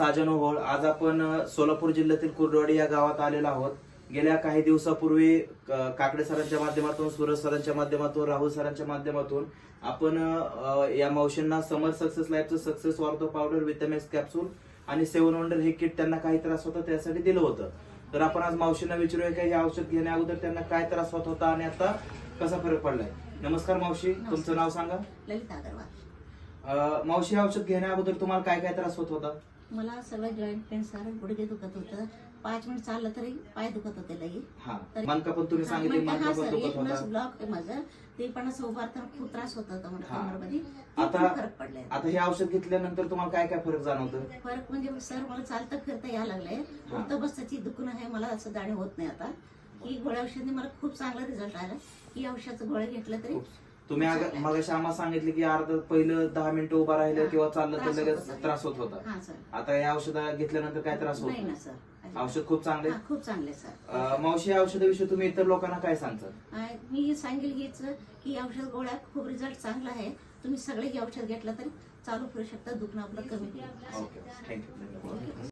साजन ओहोळ आज आपण सोलापूर जिल्ह्यातील कुर्डवाडी या गावात आलेलो आहोत. गेल्या काही दिवसापूर्वी काकडे सरांच्या माध्यमातून सूरज सरांच्या माध्यमातून राहुल सरांच्या माध्यमातून आपण या मावशींना summer success लाईफचं success ortho powder vitamins capsule आणि सेवन वंडर हे किट त्यांना काही त्रास होता त्यासाठी दिलं होतं. तर आपण आज मावशींना विचारूया की हे औषध घेण्या अगोदर त्यांना काय त्रास होत होता आणि आता कसा फरक पडलाय? नमस्कार मावशी तुमचं नाव सांगा. ललित अगरवाल. मावशी औषध घेण्या अगोदर तुम्हाला काय काय त्रास होत होता? मला सगळं जॉईंट पेन सारं गुडघे दुखत होतं. पाच मिनिट चाललं तरी पाय दुखत होते लई तरी- मनका पण तुम्ही सांगितले मनका पण सर, दुखत एक नस होता ब्लॉक आहे माझं. ते पण असं उभारताना खूप त्रास होत होता मला. कमरमध्ये. आता- फरक पडलाय. आता हे औषध घेतल्यानंतर तुम्हाला काय काय फरक जाणवतं? फरक म्हणजे सर मला चालता फिरता यायला लागलंय. उठतं बसताची दुखणं आहे मला असं दाणे होत नाही आता. ही गोळ्या औषधी मला खूप चांगला रिझल्ट आला. ही औषधाचं गोळ्या घेतलं तरी तुम्ही मग आम्हाला सांगितले की अर्ध पहिलं दहा मिनिटं उभा राहिलं हा. किंवा चाललं तर लगेच होता. त्रास होत होता. हा सर. आता या औषध घेतल्यानंतर काय त्रास होत नाही ना नाही? सर. औषध खूप चांगले हा, खूप चांगले सर. मावशी या औषधाविषयी तुम्ही इतर लोकांना काय सांगता? मी सांगेल हेच की औषध गोळ्या खूप रिझल्ट चांगला आहे. तुम्ही सगळे हे औषध घेतलं तरी चालू करू शकता. दुखणं आपलं कमी होईल. Okay thank you